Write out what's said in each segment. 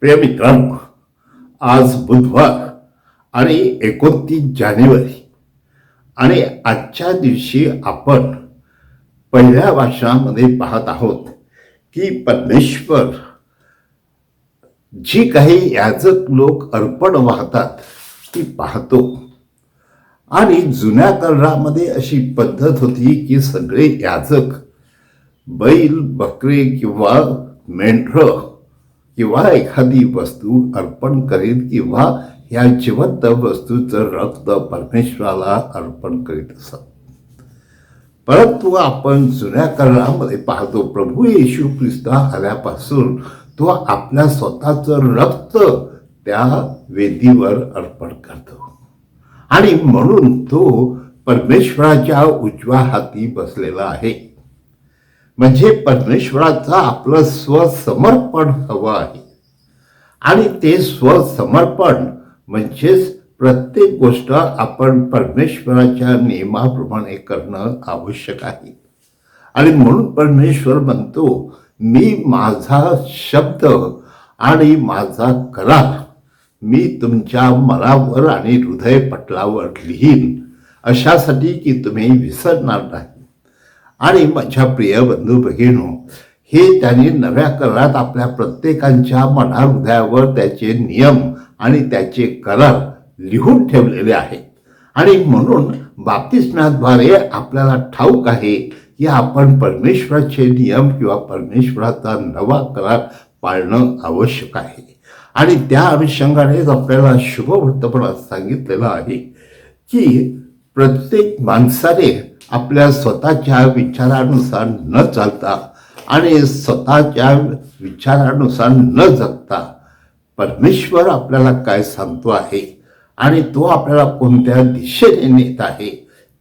प्रिय मित्रांनो आज बुधवार आणि एकोणतीस जानेवारी आणि आजच्या दिवशी आपण पहिल्या भाषणामध्ये पाहत आहोत की परमेश्वर जी काही याजक लोक अर्पण वाहतात ती पाहतो. आणि जुन्या करारामध्ये अशी पद्धत होती की सगळे याजक बैल बकरे किंवा मेंढरं किंवा एखादी वस्तू अर्पण करीत किंवा या जिवंत वस्तूचं रक्त परमेश्वराला अर्पण करीत असत. परंतु आपण जुन्या करणामध्ये पाहतो प्रभू येशू ख्रिस्त आल्यापासून तो आपल्या स्वतःचं रक्त त्या वेदीवर अर्पण करतो. आणि म्हणून तो परमेश्वराच्या उजव्या हाती बसलेला आहे. म्हणजे परमेश्वराचं आपलं स्वसमर्पण हवं आहे. आणि ते स्वसमर्पण म्हणजेच प्रत्येक गोष्ट आपण परमेश्वराच्या नियमाप्रमाणे करणं आवश्यक आहे. आणि म्हणून परमेश्वर म्हणतो मी माझा शब्द आणि माझा करार मी तुमच्या मनावर आणि हृदयपटलावर लिहीन. अशासाठी की तुम्ही विसरणार नाही. आणि माझ्या प्रिय बंधू भगिनो हे त्यांनी नव्या करारात आपल्या प्रत्येकांच्या मना हृदयावर त्याचे नियम आणि त्याचे करार लिहून ठेवलेले आहेत. आणि म्हणून बाप्तिस्नाद्वारे आपल्याला ठाऊक आहे की आपण परमेश्वराचे नियम किंवा परमेश्वराचा नवा करार पाळणं आवश्यक आहे. आणि त्या अनुषंगानेच आपल्याला शुभवृत्तपणात सांगितलेलं आहे की प्रत्येक माणसाने आपल्या स्वतःच्या विचारानुसार न चालता आणि स्वतःच्या विचारानुसार न जगता परमेश्वर आपल्याला काय सांगतो आहे आणि तो आपल्याला कोणत्या दिशेने नेत आहे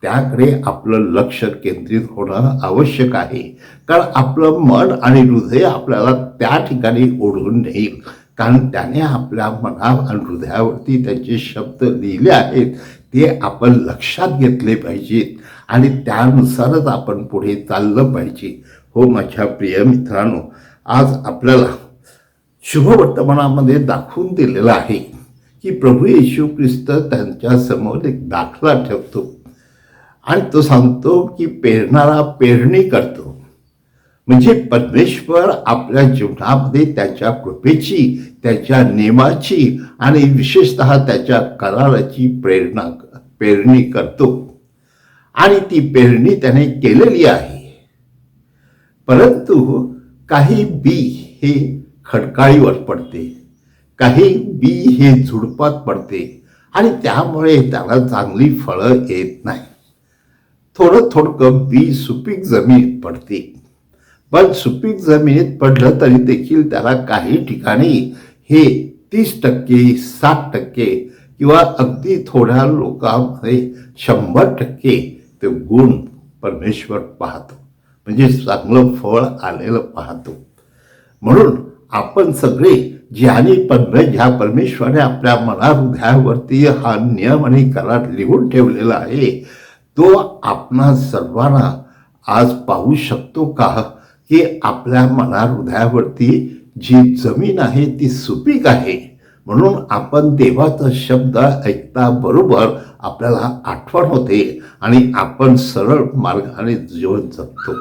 त्याकडे आपलं लक्ष केंद्रित होणं आवश्यक आहे. कारण आपलं मन आणि हृदय आपल्याला त्या ठिकाणी ओढून नेईल. कारण त्याने आपल्या मना हृदयावरती त्याचे शब्द लिहिले आहेत ते आपण लक्षात घेतले पाहिजेत. आणि त्यानुसारच आपण पुढे चाललं पाहिजे. हो माझ्या प्रिय मित्रांनो आज आपल्याला शुभवर्तमानामध्ये दाखवून दिलेलं आहे की प्रभू येशू ख्रिस्त त्यांच्यासमोर एक दाखला ठेवतो. आणि तो सांगतो की पेरणारा पेरणी करतो. म्हणजे परमेश्वर आपल्या जीवनामध्ये त्याच्या कृपेची त्याच्या नियमाची आणि विशेषतः त्याच्या कराराची प्रेरणा पेरणी करतो. आणि ती पेरणी त्याने केलेली आहे. परंतु काही बी हे खडकाळीवर पडते. काही बी हे झुडपात पडते. आणि त्यामुळे त्याला चांगली फळं येत नाही. थोडं थोडकं बी सुपीक जमिनीत पडते. पण सुपीक जमिनीत पडलं तरी देखील त्याला काही ठिकाणी हे तीस टक्के साठ टक्के किंवा अगदी थोड्या लोकांमध्ये शंभर टक्के ते गुण परमेश्वर पाहतो. म्हणजे चांगलं फळ आलेलं पाहतो. म्हणून आपण सगळे ज्याने परमे ज्या परमेश्वराने आपल्या मना हृदयावरती हा नियम आणि करार लिहून ठेवलेला आहे तो आपणा सर्वांना आज पाहू शकतो का? की आपल्या मना हृदयावरती जी जमीन आहे ती सुपीक आहे. म्हणून आपण देवाचा शब्द ऐकता बरोबर आपल्याला आठवण होते आणि आपण सरळ मार्गाने जीवन जगतो.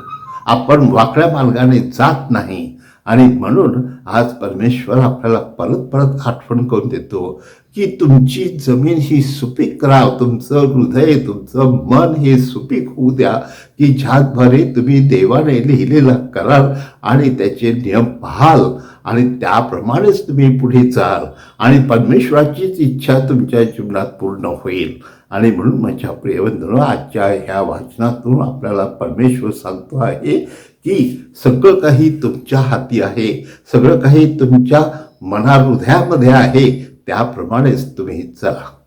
आपण वाकड्या मार्गाने जात नाही. आणि म्हणून आज परमेश्वर आपल्याला परत परत आठवण करून देतो की तुमची जमीन ही सुपीक करा तुमचं हृदय तुमचं मन हे सुपीक होऊ द्या की ज्याद्वारे तुम्ही देवाने लिहिलेला कराल आणि त्याचे नियम पाहाल आणि त्याप्रमाणेच तुम्ही पुढे जाल आणि परमेश्वराचीच इच्छा तुमच्या जीवनात पूर्ण होईल. आणि म्हणून माझ्या प्रियवंधनं आजच्या ह्या वाचनातून आपल्याला परमेश्वर सांगतो आहे की सगळं काही तुमच्या हाती आहे सगळं काही तुमच्या मना हृदयामध्ये आहे त्याप्रमाणेच तुम्ही चला.